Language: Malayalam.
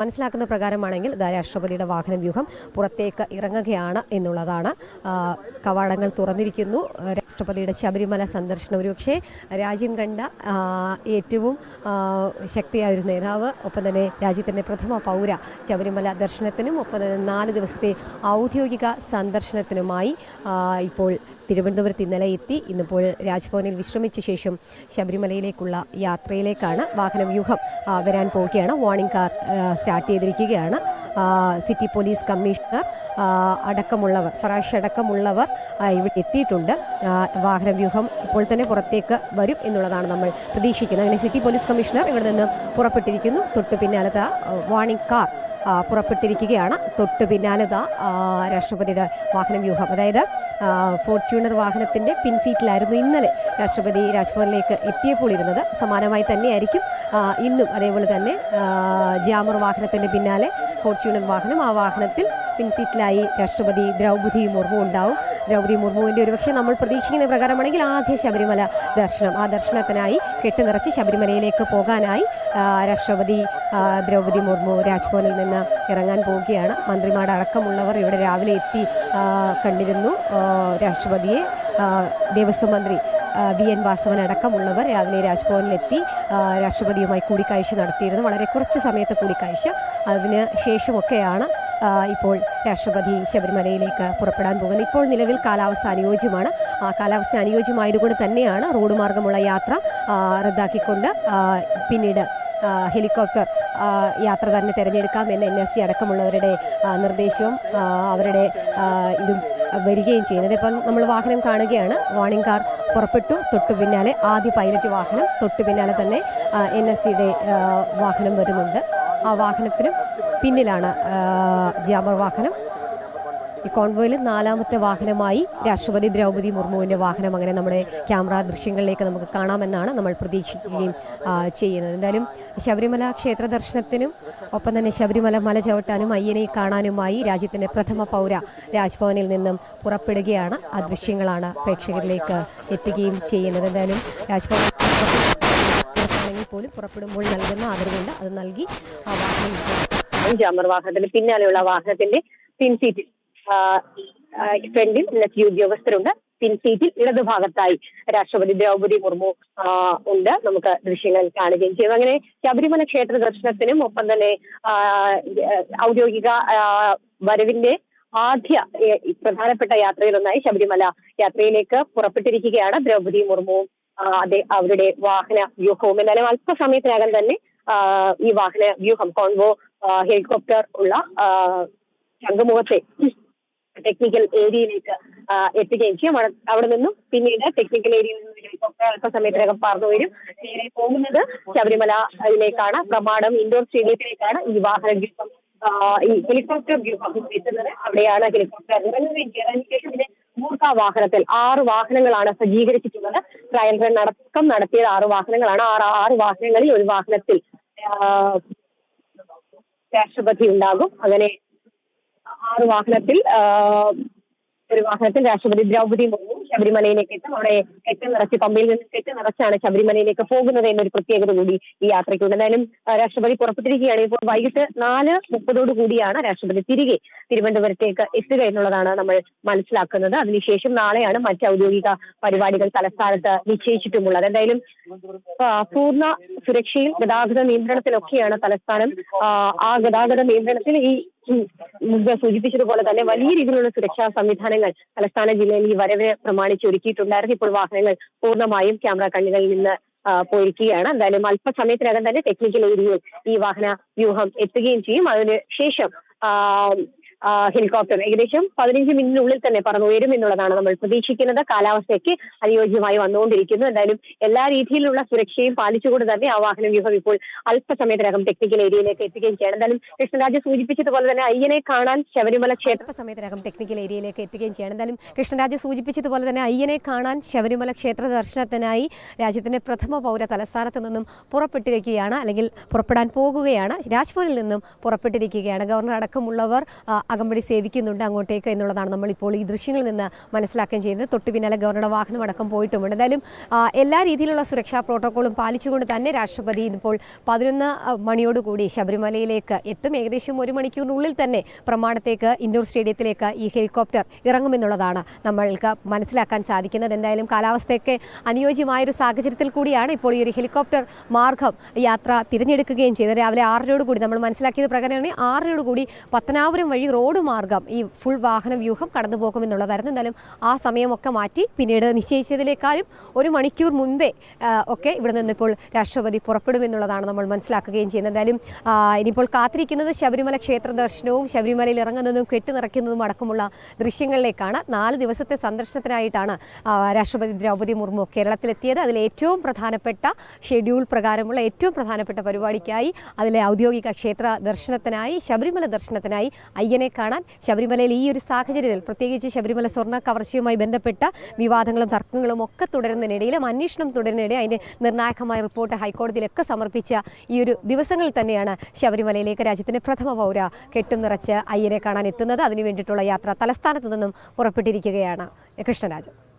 മനസ്സിലാക്കുന്ന പ്രകാരമാണെങ്കിൽ രാഷ്ട്രപതിയുടെ വാഹന വ്യൂഹം പുറത്തേക്ക് ഇറങ്ങുകയാണ് എന്നുള്ളതാണ്. കവാടങ്ങൾ തുറന്നിരിക്കുന്നു. രാഷ്ട്രപതിയുടെ ശബരിമല സന്ദർശനം ഒരുപക്ഷെ രാജ്യം കണ്ട ഏറ്റവും ശക്തിയായ ഒരു നേതാവ് ഒപ്പം തന്നെ രാജ്യത്തിന്റെ പ്രഥമ പൗര ശബരിമല ദർശനത്തിനും ഒപ്പം തന്നെ നാല് ദിവസത്തെ ഔദ്യോഗിക സന്ദർശനത്തിനുമായി ഇപ്പോൾ തിരുവനന്തപുരത്ത് ഇന്നലെ എത്തി. ഇന്നിപ്പോൾ രാജ്ഭവനിൽ വിശ്രമിച്ച ശേഷം ശബരിമലയിലേക്കുള്ള യാത്രയിലേക്കാണ് വാഹനവ്യൂഹം വരാൻ പോവുകയാണ്. വാർണിംഗ് കാർ സ്റ്റാർട്ട് ചെയ്തിരിക്കുകയാണ്. സിറ്റി പോലീസ് കമ്മീഷണർ അടക്കമുള്ളവർ ഫറാഷ് അടക്കമുള്ളവർ ഇവിടെ എത്തിയിട്ടുണ്ട്. വാഹനവ്യൂഹം ഇപ്പോൾ തന്നെ പുറത്തേക്ക് വരും എന്നുള്ളതാണ് നമ്മൾ പ്രതീക്ഷിക്കുന്നത്. അങ്ങനെ സിറ്റി പോലീസ് കമ്മീഷണർ ഇവിടെ നിന്ന് പുറപ്പെട്ടിരിക്കുന്നു. തൊട്ട് പിന്നാലത്തെ വാർണിംഗ് കാർ പുറപ്പെട്ടിരിക്കുകയാണ്. തൊട്ട് പിന്നാലെ ദാ, രാഷ്ട്രപതിയുടെ വാഹനവ്യൂഹം. അതായത് ഫോർച്യൂണർ വാഹനത്തിന്റെ പിൻസീറ്റിലായിരുന്നു ഇന്നലെ രാഷ്ട്രപതി രാജ്ഭവനിലേക്ക് എത്തിയപ്പോൾ ഇരുന്നത്. സമാനമായി തന്നെയായിരിക്കും ഇന്നും അതേപോലെ തന്നെ ജാമർ വാഹനത്തിന്റെ പിന്നാലെ ഫോർച്യൂണർ വാഹനം ആ വാഹനത്തിൽ പിൻസീറ്റിലായി രാഷ്ട്രപതി ദ്രൗപദി മുർമു ഉണ്ടാവും. ദ്രൗപദി മുർമുവിന്റെ ഒരുപക്ഷെ നമ്മൾ പ്രതീക്ഷിക്കുന്ന പ്രകാരമാണെങ്കിൽ ആദ്യ ശബരിമല ദർശനം ആ ദർശനത്തിനായി കെട്ടുനിറച്ച് ശബരിമലയിലേക്ക് പോകാനായി രാഷ്ട്രപതി ദ്രൗപതി മുർമു രാജ്ഭവനിൽ നിന്ന് ഇറങ്ങാൻ പോവുകയാണ്. മന്ത്രിമാരടക്കമുള്ളവർ ഇവിടെ രാവിലെ എത്തി കണ്ടിരുന്നു. രാഷ്ട്രപതിയെ ദേവസ്വം മന്ത്രി വി. എൻ. വാസവൻ അടക്കമുള്ളവർ രാവിലെ രാജ്ഭവനിലെത്തി രാഷ്ട്രപതിയുമായി കൂടിക്കാഴ്ച നടത്തിയിരുന്നു. വളരെ കുറച്ച് സമയത്തെ കൂടിക്കാഴ്ച. അതിന് ശേഷമൊക്കെയാണ് ഇപ്പോൾ രാഷ്ട്രപതി ശബരിമലയിലേക്ക് പുറപ്പെടാൻ പോകുന്നത്. ഇപ്പോൾ നിലവിൽ കാലാവസ്ഥ അനുയോജ്യമാണ്. കാലാവസ്ഥ അനുയോജ്യമായതുകൊണ്ട് തന്നെയാണ് റോഡ് മാർഗമുള്ള യാത്ര റദ്ദാക്കിക്കൊണ്ട് പിന്നീട് ഹെലികോപ്റ്റർ യാത്ര തന്നെ തിരഞ്ഞെടുക്കാം എന്ന് എൻ എസ് സി അടക്കമുള്ളവരുടെ നിർദ്ദേശവും അവരുടെ ഇതും വരികയും ചെയ്യുന്നത്. ഇപ്പം നമ്മൾ വാഹനം കാണുകയാണ്. വാണിംഗ് കാർ പുറപ്പെട്ടു. തൊട്ടു പിന്നാലെ ആദ്യ പൈലറ്റ് വാഹനം. തൊട്ടു പിന്നാലെ തന്നെ എൻ എസ് സിയുടെ വാഹനം വരുന്നുണ്ട്. ആ വാഹനത്തിനും പിന്നിലാണ് ജാമർ വാഹനം. ഈ കോൺവോയിൽ നാലാമത്തെ വാഹനമായി രാഷ്ട്രപതി ദ്രൗപദി മുർമുവിന്റെ വാഹനം അങ്ങനെ നമ്മുടെ ക്യാമറ ദൃശ്യങ്ങളിലേക്ക് നമുക്ക് കാണാമെന്നാണ് നമ്മൾ പ്രതീക്ഷിക്കുകയും ചെയ്യുന്നത്. എന്തായാലും ശബരിമല ക്ഷേത്ര ദർശനത്തിനും ഒപ്പം തന്നെ ശബരിമല മല ചവിട്ടാനും അയ്യനെ കാണാനുമായി രാജ്യത്തിന്റെ പ്രഥമ പൗര രാജ്ഭവനിൽ നിന്നും പുറപ്പെടുകയാണ് ആ ദൃശ്യങ്ങളാണ് പ്രേക്ഷകരിലേക്ക് എത്തുകയും ചെയ്യുന്നത്. എന്തായാലും രാജ്ഭവൻ പുറത്താണെങ്കിൽ പോലും പുറപ്പെടുമ്പോൾ നൽകുന്ന ആദരവുണ്ട് അത് നൽകി ആ വാഹനം ജാമർ വാഹനത്തിന്റെ പിന്നാലെയുള്ള വാഹനത്തിന്റെ പിൻസീറ്റിൽ ഫ്രണ്ടിൽ എസ് ഉദ്യോഗസ്ഥരുണ്ട്. പിൻസീറ്റിൽ ഇടതുഭാഗത്തായി രാഷ്ട്രപതി ദ്രൗപദി മുർമു ഉണ്ട്. നമുക്ക് ദൃശ്യങ്ങൾ കാണുകയും ചെയ്യും. അങ്ങനെ ശബരിമല ക്ഷേത്ര ദർശനത്തിനും ഒപ്പം തന്നെ ഔദ്യോഗിക വരവിന്റെ ആദ്യ പ്രധാനപ്പെട്ട യാത്രയിലൊന്നായി ശബരിമല യാത്രയിലേക്ക് പുറപ്പെട്ടിരിക്കുകയാണ് ദ്രൗപദി മുർമുവും. അതെ അവരുടെ വാഹന വ്യൂഹവും. എന്നാലും അല്പസമയത്തിനകം തന്നെ ഈ വാഹന വ്യൂഹം കോൺവോ ഹെലികോപ്റ്റർ ഉള്ള ശംഖുമുഖത്തെ ടെക്നിക്കൽ ഏരിയയിലേക്ക് എത്തുകയും ചെയ്യും. അവിടെ നിന്നും പിന്നീട് ടെക്നിക്കൽ ഏരിയയിൽ നിന്ന് ഹെലികോപ്റ്റർ അല്പസമയത്തിനകം പറന്നു വരും. നേരെ പോകുന്നത് ശബരിമലയിലേക്കാണ് പ്രമാണം ഇൻഡോർ സ്റ്റേഡിയത്തിലേക്കാണ് ഈ വാഹന വ്യൂഹം ഈ ഹെലികോപ്റ്റർ വ്യൂഹം എത്തുന്നത്. അവിടെയാണ് ഹെലികോപ്റ്റർ അതിനുശേഷം ഇതിന് മൂർഖ വാഹനത്തിൽ ആറ് വാഹനങ്ങളാണ് സജ്ജീകരിച്ചിട്ടുള്ളത്. ട്രയൽ റൺ അടക്കം നടത്തിയത് ആറ് വാഹനങ്ങളാണ്. ആറ് ആറ് വാഹനങ്ങളിൽ ഒരു വാഹനത്തിൽ രാഷ്ട്രപതി ഉണ്ടാകും. അങ്ങനെ ആറ് വാഹനത്തിൽ ഒരു വാഹനത്തിൽ രാഷ്ട്രപതി ദ്രൗപതി മുർമു ശബരിമലയിലേക്ക് എത്തും. അവിടെ കെട്ട് നിറച്ച് പമ്പയിൽ നിന്ന് കെട്ട് നിറച്ചാണ് ശബരിമലയിലേക്ക് പോകുന്നത് എന്നൊരു പ്രത്യേകത കൂടി ഈ യാത്രയ്ക്കുണ്ട്. എന്തായാലും രാഷ്ട്രപതി പുറപ്പെട്ടിരിക്കുകയാണ്. ഇപ്പോൾ വൈകിട്ട് നാല് മുപ്പതോടു കൂടിയാണ് രാഷ്ട്രപതി തിരികെ തിരുവനന്തപുരത്തേക്ക് എത്തുക എന്നുള്ളതാണ് നമ്മൾ മനസ്സിലാക്കുന്നത്. അതിനുശേഷം നാളെയാണ് മറ്റ് ഔദ്യോഗിക പരിപാടികൾ തലസ്ഥാനത്ത് നിശ്ചയിച്ചിട്ടുമുള്ളത്. എന്തായാലും പൂർണ സുരക്ഷയിൽ ഗതാഗത നിയന്ത്രണത്തിലൊക്കെയാണ് തലസ്ഥാനം. ആ, ഗതാഗത നിയന്ത്രണത്തിൽ ഈ മുമ്പ് സൂചിപ്പിച്ചതുപോലെ തന്നെ വലിയ രീതിയിലുള്ള സുരക്ഷാ സംവിധാനങ്ങൾ തലസ്ഥാന ജില്ലയിൽ ഈ വരവിനെ പ്രമാണിച്ച് ഒരുക്കിയിട്ടുണ്ടായിരുന്നു ഇപ്പോൾ വാഹനങ്ങൾ പൂർണമായും ക്യാമറ കണ്ണുകളിൽ നിന്ന് പോയിരിക്കുകയാണ്. എന്തായാലും അല്പസമയത്തിനകം തന്നെ ടെക്നിക്കൽ ഏരിയയിൽ ഈ വാഹന വ്യൂഹം എത്തുകയും ചെയ്യും. അതിന് ശേഷം ആ, ആ, ഹെലികോപ്റ്റർ ഏകദേശം പതിനഞ്ച് മിനിറ്റിനുള്ളിൽ തന്നെ പറന്നുയരും എന്നുള്ളതാണ് നമ്മൾ പ്രതീക്ഷിക്കുന്നത്. കാലാവസ്ഥയ്ക്ക് അനുയോജ്യമായി വന്നുകൊണ്ടിരിക്കുന്നു. എന്തായാലും എല്ലാ രീതിയിലുള്ള സുരക്ഷയും പാലിച്ചുകൊണ്ട് തന്നെ ആ വാഹന വ്യൂഹം ഇപ്പോൾ അല്പസമയത്തിനകം ടെക്നിക്കൽ ഏരിയയിലേക്ക് എത്തുകയും ചെയ്യണം. എന്തായാലും കൃഷ്ണരാജ് സൂചിപ്പിച്ചതുപോലെ തന്നെ അയ്യനെ കാണാൻ ശബരിമല ക്ഷേത്ര അല്പസമയത്തിനകം ടെക്നിക്കൽ ഏരിയയിലേക്ക് എത്തുകയും ചെയ്യണം. എന്തായാലും കൃഷ്ണരാജ് സൂചിപ്പിച്ചതുപോലെ തന്നെ അയ്യനെ കാണാൻ ശബരിമല ക്ഷേത്ര ദർശനത്തിനായി രാജ്യത്തിന്റെ പ്രഥമ പൗര തലസ്ഥാനത്ത് നിന്നും പുറപ്പെട്ടിരിക്കുകയാണ് അല്ലെങ്കിൽ പുറപ്പെടാൻ പോകുകയാണ്. രാജ്ഭവനിൽ നിന്നും പുറപ്പെട്ടിരിക്കുകയാണ്. ഗവർണർ അടക്കമുള്ളവർ അകമ്പടി സേവിക്കുന്നുണ്ട് അങ്ങോട്ടേക്ക് എന്നുള്ളതാണ് നമ്മൾ ഇപ്പോൾ ഈ ദൃശ്യങ്ങളിൽ നിന്ന് മനസ്സിലാക്കുകയും ചെയ്യുന്നത്. തൊട്ടു പിന്നാലെ ഗവർണറുടെ വാഹനം അടക്കം പോയിട്ടുമുണ്ട്. എന്തായാലും എല്ലാ രീതിയിലുള്ള സുരക്ഷാ പ്രോട്ടോക്കോളും പാലിച്ചുകൊണ്ട് തന്നെ രാഷ്ട്രപതി ഇപ്പോൾ പതിനൊന്ന് മണിയോടുകൂടി ശബരിമലയിലേക്ക് എത്തും. ഏകദേശം ഒരു മണിക്കൂറിനുള്ളിൽ തന്നെ പ്രമാണത്തേക്ക് ഇൻഡോർ സ്റ്റേഡിയത്തിലേക്ക് ഈ ഹെലികോപ്റ്റർ ഇറങ്ങുമെന്നുള്ളതാണ് നമ്മൾക്ക് മനസ്സിലാക്കാൻ സാധിക്കുന്നത്. എന്തായാലും കാലാവസ്ഥയൊക്കെ അനുയോജ്യമായൊരു സാഹചര്യത്തിൽ കൂടിയാണ് ഇപ്പോൾ ഈ ഒരു ഹെലികോപ്റ്റർ മാർഗം യാത്ര തിരഞ്ഞെടുക്കുകയും ചെയ്തത്. രാവിലെ ആറരയോട് കൂടി നമ്മൾ മനസ്സിലാക്കിയത് പ്രകാരമാണ് ആറരയോട് കൂടി പത്തനാപുരം വഴി റോഡ് മാർഗം ഈ ഫുൾ വാഹന വ്യൂഹം കടന്നു പോകുമെന്നുള്ളതായിരുന്നു എന്നാലും ആ സമയമൊക്കെ മാറ്റി പിന്നീട് നിശ്ചയിച്ചതിലേക്കാളും ഒരു മണിക്കൂർ മുൻപേ ഒക്കെ ഇവിടെ നിന്നിപ്പോൾ രാഷ്ട്രപതി പുറപ്പെടുമെന്നുള്ളതാണ് നമ്മൾ മനസ്സിലാക്കുകയും ചെയ്യുന്നത്. എന്തായാലും ഇനിയിപ്പോൾ കാത്തിരിക്കുന്നത് ശബരിമല ക്ഷേത്ര ദർശനവും ശബരിമലയിൽ ഇറങ്ങുന്നതും കെട്ടി നിറയ്ക്കുന്നതും അടക്കമുള്ള ദൃശ്യങ്ങളിലേക്കാണ്. നാല് ദിവസത്തെ സന്ദർശനത്തിനായിട്ടാണ് രാഷ്ട്രപതി ദ്രൗപദി മുർമു കേരളത്തിലെത്തിയത്. അതിൽ ഏറ്റവും പ്രധാനപ്പെട്ട ഷെഡ്യൂൾ പ്രകാരമുള്ള ഏറ്റവും പ്രധാനപ്പെട്ട പരിപാടിക്കായി അതിലെ ഔദ്യോഗിക ക്ഷേത്ര ദർശനത്തിനായി ശബരിമല ദർശനത്തിനായി അയ്യനെ കാണാൻ ശബരിമലയിൽ ഈ ഒരു സാഹചര്യത്തിൽ പ്രത്യേകിച്ച് ശബരിമല സ്വർണ കവർച്ചയുമായി ബന്ധപ്പെട്ട വിവാദങ്ങളും തർക്കങ്ങളും ഒക്കെ തുടരുന്നതിനിടയിലും അന്വേഷണം തുടരുന്നതിനിടെ അതിന്റെ നിർണായകമായ റിപ്പോർട്ട് ഹൈക്കോടതിയിലൊക്കെ സമർപ്പിച്ച ഈ ഒരു ദിവസങ്ങളിൽ തന്നെയാണ് ശബരിമലയിലേക്ക് രാജ്യത്തിന്റെ പ്രഥമ പൗര കെട്ടും നിറച്ച് അയ്യനെ കാണാൻ എത്തുന്നത്. അതിനു വേണ്ടിയിട്ടുള്ള യാത്ര തലസ്ഥാനത്ത് നിന്നും പുറപ്പെട്ടിരിക്കുകയാണ് കൃഷ്ണരാജ്